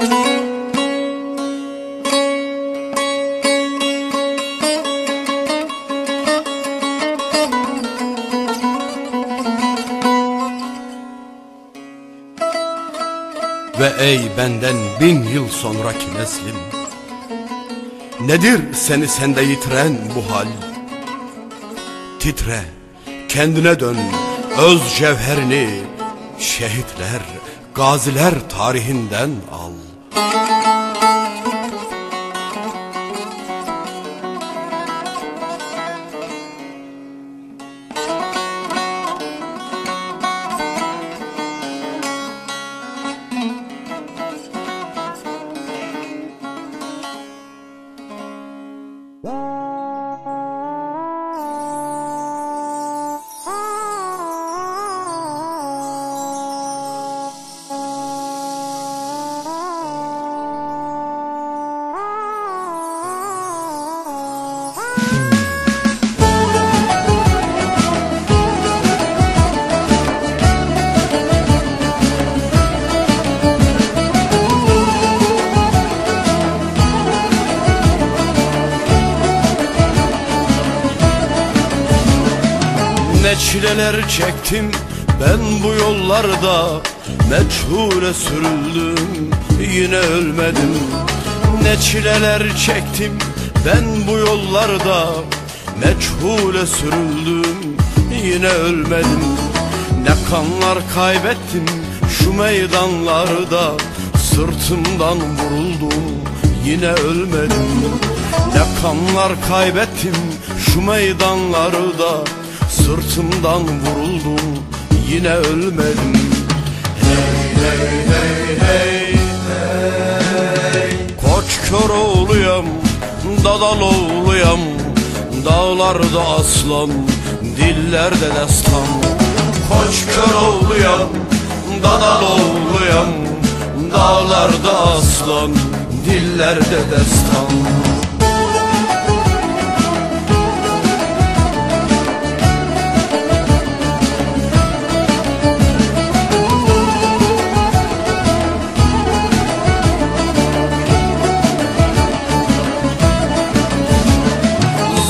Ve ey benden bin yıl sonraki neslim Nedir seni sende yitiren bu hal? Titre kendine dön öz cevherini Şehitler gaziler tarihinden al Música Ne çileler çektim. Ben bu yollarda Meçhule sürüldüm. Yine ölmedim. Ne çileler çektim. Ben bu yollarda Meçhule sürüldüm. Yine ölmedim. Ne kanlar kaybettim şu meydanlarda. Sırtımdan vuruldum. Yine ölmedim. Ne kanlar kaybettim şu meydanlarda Sırtımdan vuruldum yine ölmedim. Hey hey hey hey hey Koç kör oğluyam dadal oğluyam. Dağlarda aslan dillerde destan. Koç kör oğluyam dadal oğluyam. Dağlarda aslan dillerde destan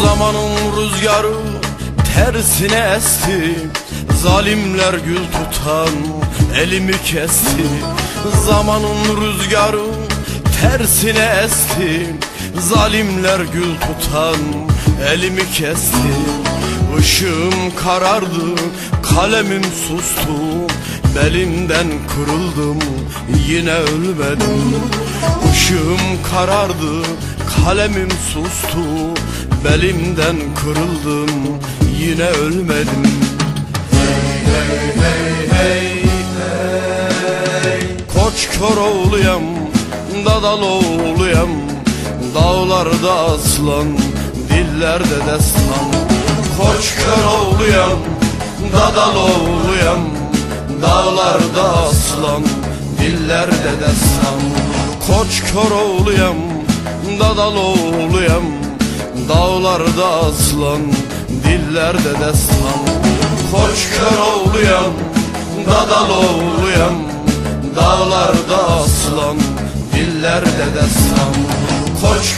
Zamanın rüzgarı tersine esti. Zalimler gül tutan elimi kesti. Zamanın rüzgarı tersine esti. Zalimler gül tutan elimi kesti Işığım karardı, kalemim sustu Belimden kırıldım, yine ölmedim. Işığım karardı, kalemim sustu Belimden kırıldım, yine ölmedim. Hey hey hey hey hey Koç kör oğluyam, dadal Dağlarda aslan, dillerde destan Koç kör oğluyam, dadal oğluyam Dağlarda aslan, dillerde destan. Koç kör oğluyam, dadal oğluyam Dağlarda aslan, dillerde destan. Koç kör oğluyam, dadal oğluyam Dağlarda aslan, dillerde destan. Koç